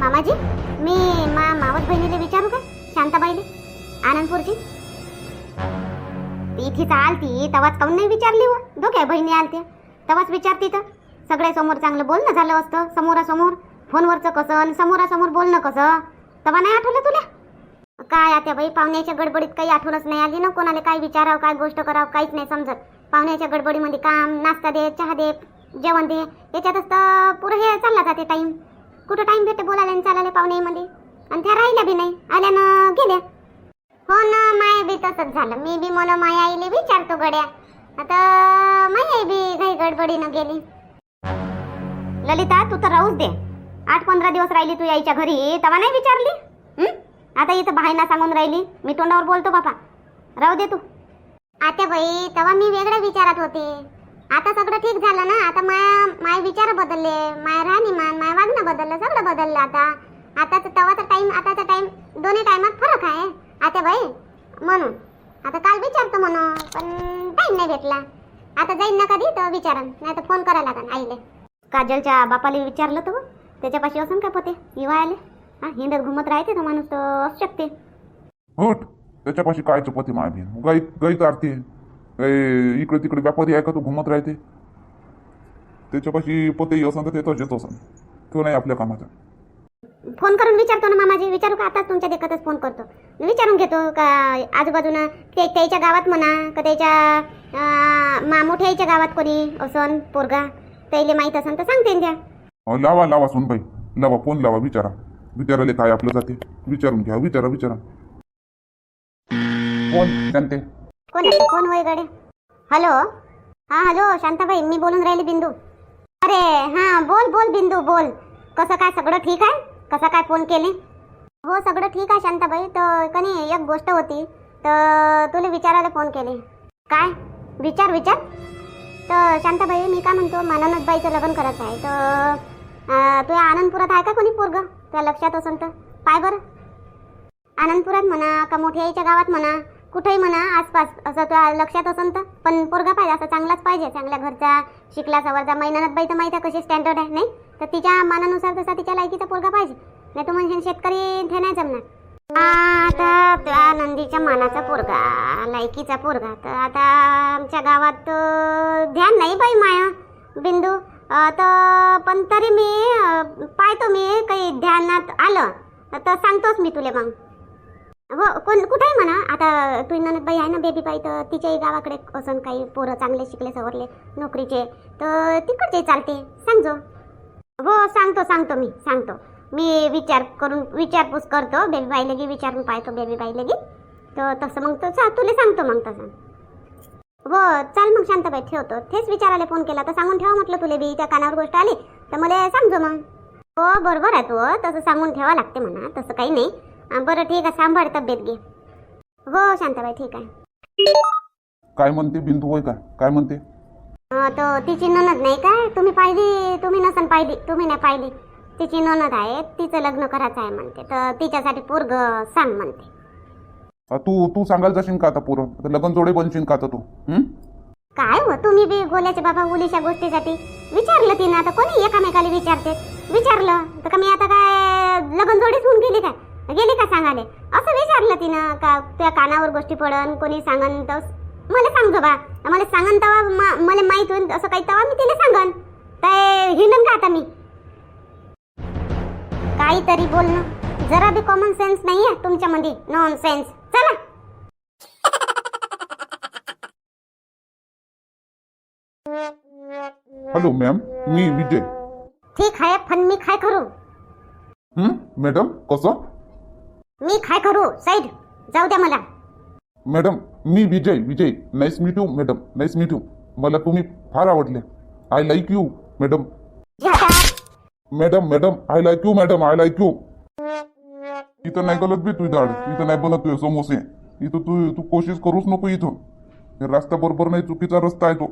मामाजी मी मा मावस बहिणीला विचारू का? शांताबाईले? आनंदपूरची? ती तिथं आलती तवाच काऊन नाही विचारली व? दोघ्या बहिणी आलत्या. तवाच विचारती तर सगळ्या समोर चांगलं बोलणं झालं असतं समोरासमोर. फोनवरचं कसं आणि समोरासमोर बोलणं कसं? तवा नाही आठवलं तुला? काय आता बाई पाहुण्याच्या गडबडीत काही आठवणच नाही आली ना? कोणाला काय विचारावं काय गोष्ट करावं काहीच नाही समजत. पाहुण्याच्या गडबडीमध्ये काम नाश्ता दे चहा दे जेवण दे याच्यातच तर पुरं हे चालला जाते टाईम कुठं टाईम भेटते बोलायला आणि चालायला पाहुण्यामध्ये आणि त्या राहिल्या बी नाही आल्या ना गेल्या. हो ना माय बी तसंच झालं. मी बी मला माया आईले विचारतो गड्या. आता माया आई बी काही गडबडीनं गेली. ललिता तू तर राहूच दे. आठ पंधरा दिवस राहिली तू यायच्या घरी तेव्हा नाही विचारली? आता इथं बाहेर सांगून राहिली. मी तोंडावर बोलतो बापा. राहू दे तू. आता बाई तेव्हा मी वेगळ्या विचारात होते. आता सगळं ठीक झालं ना? आता माया माय विचार बदलले. माय राहणीमान माय वागणं बदललं सगळं बदललं आता. आताच तवाचा टाइम आताचा टाइम दोन्ही टायमात फरक आहे. आता बाई म्हणून. आता काल विचारतो म्हणून पण टाइम नाही भेटला. आता जाईन ना कधी? तर विचारन. नाही तर फोन करायला लागन आईले. काजलच्या बापाला विचारलं तर त्याच्यापाशी असून का पोते? युवा आले. हा हिंडत घुमत राहते तो माणूस तर असू शकते. हट त्याच्यापाशी काय चुपते माय गई गाई काढते इकडे तिकडे व्यापारी आहे का तो घुमत राहते त्याच्यापाशी पते असं तर ते येत असं तो नाही आपल्या कामाचा फोन करून विचारतो ना मामाजी विचारू का आताच तुमच्या देखतच फोन करतो विचारून घेतो का आजूबाजूला ते त्याच्या गावात म्हणा का त्याच्या अं, मा मोठ्या आईच्या गावात कोणी असन पोरगा त्याला माहीत असन तर सांगते द्या लावा लावा सुनबाई लावा फोन लावा विचारा विचाराले काय आपलं जाते विचारून घ्या विचारा विचारा कोण शांते कोण आहे? कोण हो वय गडे हॅलो? हा हॅलो शांताबाई मी बोलून राहिली बिंदू. अरे हा बोल बोल बिंदू बोल. कसं काय सगळं ठीक आहे? कसं काय फोन केले? हो सगळं ठीक आहे शांताबाई तर कनी एक गोष्ट होती तर तुला विचारायला फोन केले. काय? विचार विचार. तर शांताबाई मी काय म्हणतो माननदबाईचं लग्न करायचं आहे तर अं, तुझ्या आनंदपुरात आहे का कोणी पोरग? त्या लक्षात असेल तर. पाय बरं. आनंदपुरात म्हणा का मोठ्या आईच्या गावात म्हणा? कुठेही म्हणा आसपास असं तुला लक्षात असेल तर. पण पोरगा पाहिजे असं चांगलाच पाहिजे. चांगल्या घरचा शिकला सवरचा महिन्यात बाई तर माहीत आहे कशी स्टँडर्ड आहे नाही? तर तिच्या मानानुसार तसा तिच्या लायकीचा पोरगा पाहिजे. नाही तू म्हणजे शेतकरी ते नाही जमणार. आता त्या नंदीच्या मानाचा पोरगा लायकीचा पोरगा. तर आता आमच्या गावात ध्यान नाही बाई माया. बिंदू तर पण तरी मी पाहतो मी काही ध्यानात आलं तर सांगतोच मी तुले मग. हो कोण कुठेही म्हणा? आता तुझी ननद बाई आहे ना बेबी बाई तर तिच्याही गावाकडे असं काही पोरं चांगले शिकले सवरले नोकरीचे. तर तिकडचे चालते. सांगजो. हो सांगतो सांगतो मी सांगतो. मी विचार करून विचारपूस करतो. बेबी बाईला गी विचारून पाहतो बेबी बाईला तर तसं मग तर चा तुला सांगतो मग तसं. हो चाल मग शांताबाई ठेवतो. तेच विचारायला फोन केला तर सांगून ठेवा म्हटलं तुला बी त्या कानावर गोष्ट आली तर मला सांगजो मग. हो बरोबर आहे तू हो. तसं सांगून ठेवा लागते म्हणा तसं काही नाही. बरं ठीक आहे सांभाळ तब्येत घे. हो शांताबाई ठीक आहे. काय म्हणते बिंदू होय काय काय म्हणते? अं, तो तिची ननद नाही काय तुम्ही पाहिली तुम्ही नसन पाहिली तुम्ही नाही पाहिली. तिची ननद आहे तिचं लग्न करायचं आहे म्हणते. तर तिच्यासाठी पोरग सांग म्हणते. अ, तू तू सांगायला जाशील का आता पोरं? आता लगन जोडे बनशील का आता तू? हं? काय हो तुम्ही बी गोल्याच्या बाबा उलीच्या गोष्टीसाठी विचारलं तिनं? आता कोणी एकामेकाला विचारते? विचारलं? तर का मी आता काय लगन जोडीच होऊन गेली काय? गेली का सांगाले? असं विचारलं तिनं का त्या कानावर गोष्टी पडन कोणी सांगन तर मला सांगतो बा मला सांगन तेव्हा म- मला माहीत होईल असं काही तेव्हा मी तिला सांगन. काय हिंडन का आता मी? काहीतरी बोलणं. जरा बी कॉमन सेन्स नाहीये तुमच्यामध्ये. नॉन सेन्स चला. हॅलो मॅम मी विजय. ठीक आहे पण मी काय करू? मॅडम कसं? मी काय करू? साईड जाऊ द्या मला. Madam me Vijay Vijay. Nice meet you madam nice meet you मला तुम्ही फार आवडले. I like you madam. Madam madam I like you madam I like you इथं नाही गलत बी तुझी दाड इथं नाही बनत तुझे समोसे. इथं तू तू कोशिश करूच नको इथून रस्ता बरोबर नाही चुकीचा रस्ता आहे तो.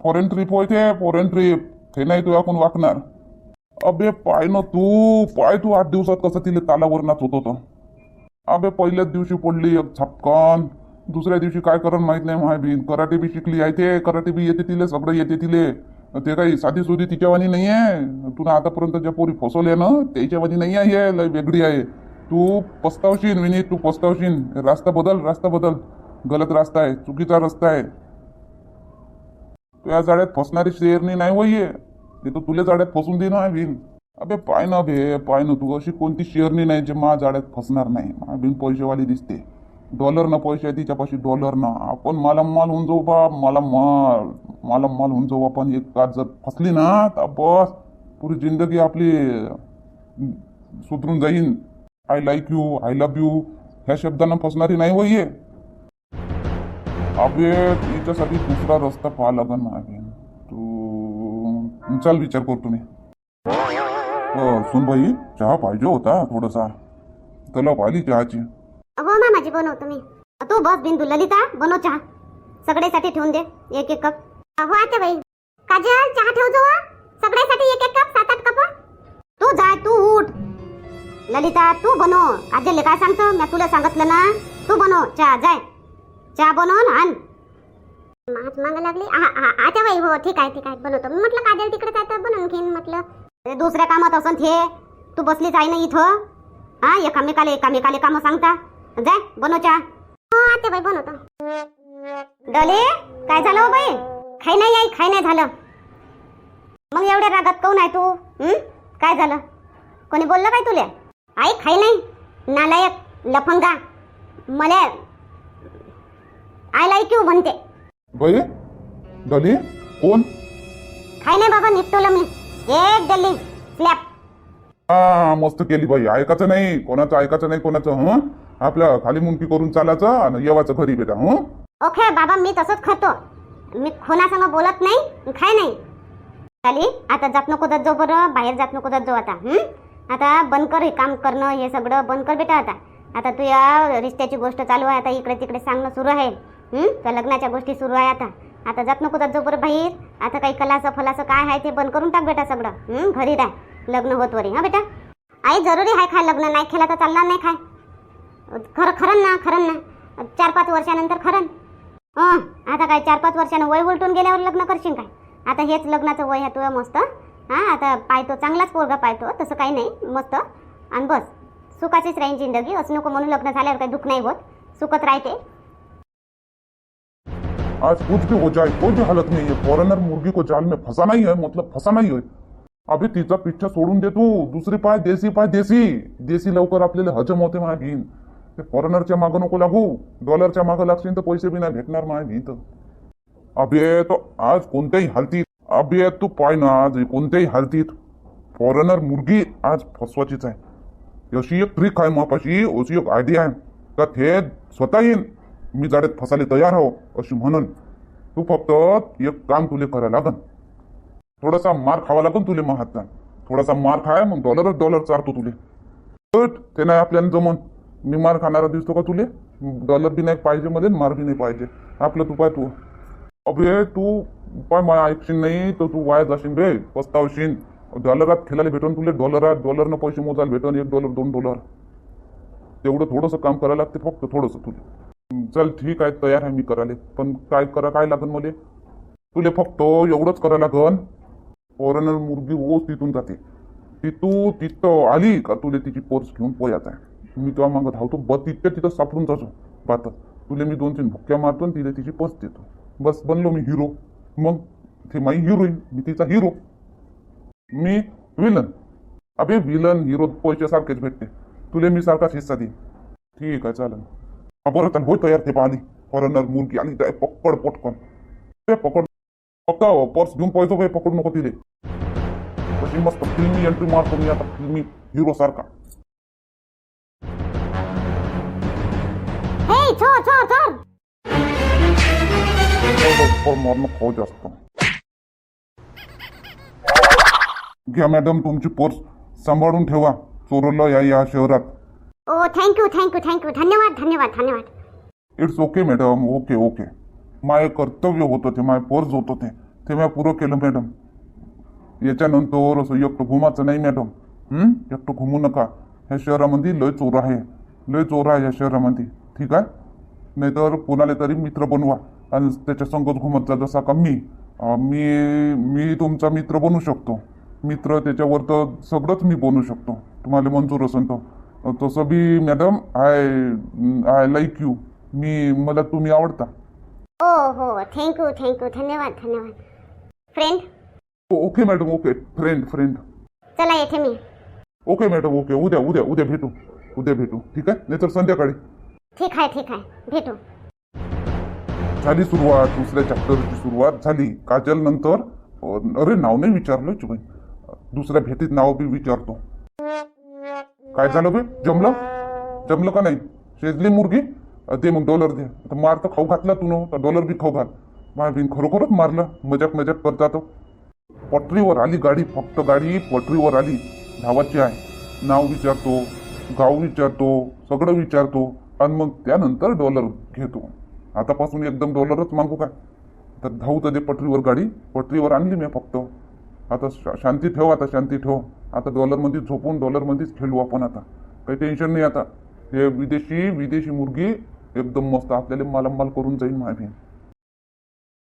फॉरेन ट्रिप होय ते फॉरेन ट्रिप हे नाही तू आपण वाकणार. अबे पाय ना तू पाय तू आठ दिवसात कसं तिला तालावर नाच होत होतं. अबे पहिल्याच दिवशी पडली एक छपकन दुसऱ्या दिवशी काय करण माहीत नाही माय बी कराटे बी शिकली आहे ते कराटे बी येते तिले सगळं येते तिले. ते काही साधी सुधी तिच्यावानी नाही आहे. तुला आतापर्यंत ज्या पोरी फसवल्या ना त्याच्यावानी नाही आहे हे, लय वेगळी आहे. तू पस्तावशील विनीत तू पस्तावशील रास्ता बदल रास्ता बदल. गलत रास्ता आहे चुकीचा रस्ता आहे. तुझ्या जाड्यात फसणारी शेरणी नाही वय ते तर तुला जाड्यात फसून दे ना बिन. अबे पाय ना बे पाय ना तू. अशी कोणती शेअरनी नाही जे मा जाड्यात फसणार नाही. मा बिन पैसेवाली दिसते. डॉलर ना पैसे आहे तिच्यापाशी डॉलर ना. आपण मला माल होऊन जाऊ बा मला माल. मला माल होऊन जाऊ. आपण एक काच जर फसली ना तर बस. पुरी जिंदगी आपली सुधरून जाईन. I like you I love you ह्या शब्दांना फसणारी नाही वय अबे तिच्यासाठी दुसरा रस्ता पाहा लागन मागे. चल विचार करतो मी हो सुन भाई चहा पाहिजे होता थोडासा. तलाव पाहिली चहाची. हो मामाजी बनवतो मी तू बस बिंदू ललिता बनव चहा. सगळ्यासाठी ठेवून दे एक एक कप. हो आता बाई काजल चहा ठेव जो सगळ्यासाठी एक एक कप सात आठ कप. तू जाय तू उठ. ललिता तू बनव. काजल काय सांगतो? मी तुला सांगितलं ना. तू बनव. चहा जाय. चहा बनव ना आण. माच मागा लागली. आ- आ- आता बाई हो ठीक आहे ठीक आहे बनवतो. मी म्हटलं काजल तिकडे काय तर बनवून घेईन म्हटलं. दुसऱ्या कामात असन थे तू बसलीच आहे ना इथं. हा एकामेकाला एकामेकाला कामं सांगता. जाय बनव चहा. हो आता बाई बनवतो. डोले काय झालं हो बाई? खाई नाही आई खाई नाही झालं. मग एवढ्या रागात काऊन आहे तू? हं? काय झालं? कोणी बोललं काय तुले? आई खाई नाही. नालायक लफंगा. मला आय लाईक यू म्हणते? बाई डली कोण? खाई नाही बाबा निपटवलं मी. एक दिल्ली स्लॅप हा मस्त केली बाई. ऐकायचं नाही. कोणाचं ऐकायचं नाही कोणाचं हं? आपल्या खाली मुंकी करून चालायचं आणि येवाचं घरी बेटा हं? ओके बाबा मी तसंच खातो. मी कोणासंग बोलत नाही खाय नाही. खाली आता जात नको जात जाऊ बरं. बाहेर जात नको जात जाऊ आता हं? आता बंद कर हे काम करणं हे सगळं बंद कर बेटा आता. आता तू या रिश्त्याची गोष्ट चालू आहे. आता इकडे तिकडे सांगणं सुरू आहे. त्या लग्नाच्या गोष्टी सुरू आहे आता. आता जात नको जात जाऊ बरं बाहेर. आता काही कलाचं फलाचं काय आहे ते बंद करून टाक बेटा सगळं. घरी राह. लग्न होत वरी. हा बेटा? आई जरुरी आहे खाय लग्न. नाही खेळा तर चालणार नाही खाय. खरं खरं ना खरं ना. चार पाच वर्षानंतर खरं. आता काय चार पाच वर्षानं वय उलटून गेल्यावर लग्न करशील काय? आता हेच लग्नाचं वय आहे तुला मस्त. हां? आता पाहतो चांगलाच पोरगा पाहतो तसं काही नाही. मस्त. आणि बस. सुखाचीच राहीन जिंदगी. असं नको म्हणून लग्न झाल्यावर काही दुःख नाही होत. सुखत राहते. आज कुछ भी हो जाए कोई भी हालत नहीं है। फॉरेनर मुर्गी को जाल में फंसा नहीं है मतलब फंसा नाही है। अभि तिचा पिच्छा सोडून दे तू दुसरी पाय देसी पाय देसी। देसी लवकर आपल्याला हजम होते माय भीन ते फॉरेनरच्या मागं नको लागू डॉलरच्या मागं लागशील तर पैसे बी नाही भेटणार माझ्या भीत। अभे तो आज कोणत्याही हालतीत अभे तू पाय ना आज कोणत्याही हालतीत। फॉरेनर मुर्गी आज फसवाचीच आहे। अशी एक ट्रिक आहे मापाशी अशी एक आयडिया आहे. का ते स्वतः येईन मी जाड्यात फसायला तयार हो अशी म्हणून. तू फक्त एक काम तुले करायला लागन. थोडासा मार खावा लागन तुले महात्मा थोडासा मार खाय मग डॉलरच डॉलर चारतो तुले. उठ, ते नाही आपल्याला जमन. मी मार खाणारा दिसतो का तुले? डॉलर बी नाही पाहिजे मध्ये मार बी नाही पाहिजे. आपलं तू पाय तू. अभे तू पाय मला ऐकशील नाही तर तू वाया जाशील रे पस्तावशील. डॉलरात खेळायला भेटून तुले डॉलरात डॉलरनं पैसे मोजायला भेटून एक डॉलर दोन डॉलर तेवढं थोडंसं काम करायला लागते फक्त थोडंसं तुले. चल ठीक आहे तयार आहे मी करायला पण काय करा काय लागन मले? तुले फक्त एवढंच करायला लागन. फॉरेनर मुर्गी रोज तिथून जाते. ती तू तिथं आली का तुले तिची पर्स घेऊन पोयाचा आहे? मी तुला मागं धावतो बस तिथं तिथं सापडून जातो. पाहत तुले मी दोन तीन भुक्क्या मारतो आणि तिला तिची पर्स देतो. बस बनलो मी हिरो मग ते माई हिरोईन मी तिचा हिरो मी विलन अबे विलन हिरो पैसे सारखेच भेटते. तुले मी सारखाच हिस्सा दे ठीक आहे चालेल हा, होय तयार ते पाहिली फॉरेनर मुलगी आली त्या पकड पटकन. ते पकड. फक्त पर्स घेऊन पैसे काही पकडू नको तिले. तशी मस्त फिल्मी एंट्री मारतो मी आता फिल्मी हिरो सारखा. हे छोर मारणं खाऊ जास्त. घ्या मॅडम तुमची पर्स. सांभाळून ठेवा. चोरलं या या शहरात. ओ थँक्यू थँक्यू थँक्यू धन्यवाद धन्यवाद धन्यवाद. It's okay madam okay okay my कर्तव्य होतं ते माय पर्स होतं ते. ते मी पुरं केलं मॅडम याच्यानंतर असं एकटं घुमाचं नाही मॅडम हं? एकटं घुमू नका. ह्या शहरामध्ये लय चोर आहे. लय चोर आहे या शहरामध्ये. ठीक आहे? नाहीतर कोणाला तरी मित्र बनवा. आणि त्याच्या संगत घुमत जा जसा का मी. मी मी तुमचा मित्र बनू शकतो. मित्र त्याच्यावर तर सगळंच मी बनू शकतो. तुम्हाला मंजूर असेल तर. तसं बी madam I I like you मी मला तुम्ही आवडता. हो हो थँक्यू थँक्यू धन्यवाद धन्यवाद. Friend okay madam okay friend friend चला येथे मी. ओके मॅडम ओके उद्या उद्या उद्या भेटू. उद्या भेटू. ठीक आहे? नाहीतर संध्याकाळी. ठीक आहे ठीक आहे. भेटू. झाली सुरुवात. दुसऱ्या चॅप्टरची सुरुवात झाली. काजल नंतर अरे नाव नाही विचारलं चुबाई दुसऱ्या भेटीत नाव बी विचारतो. काय झालं बे? जमलं? जमलं का नाही? शेजली मुर्गी? ते दे मग डॉलर दे. तर मार तर खाऊ घातला तू न डॉलर बी खाऊ घाल. माय बिन खरोखरच मारलं. मजाक मजाक करता तो पटरीवर आली गाडी फक्त गाडी पटरीवर आली. धावाची आहे. नाव विचारतो गाव विचारतो सगळं विचारतो आणि मग त्यानंतर डॉलर घेतो. आतापासून एकदम डॉलरच मागू काय? तर धावू तर दे पटरीवर गाडी. पटरीवर आणली मी फक्त. आता शांती ठेव आता शांती ठेव. आता डॉलरमध्ये झोपून डॉलरमध्येच खेळू आपण आता. काही टेन्शन नाही आता. हे विदेशी विदेशी मुर्गी एकदम मस्त आपल्याला मालामाल करून जाईल माझी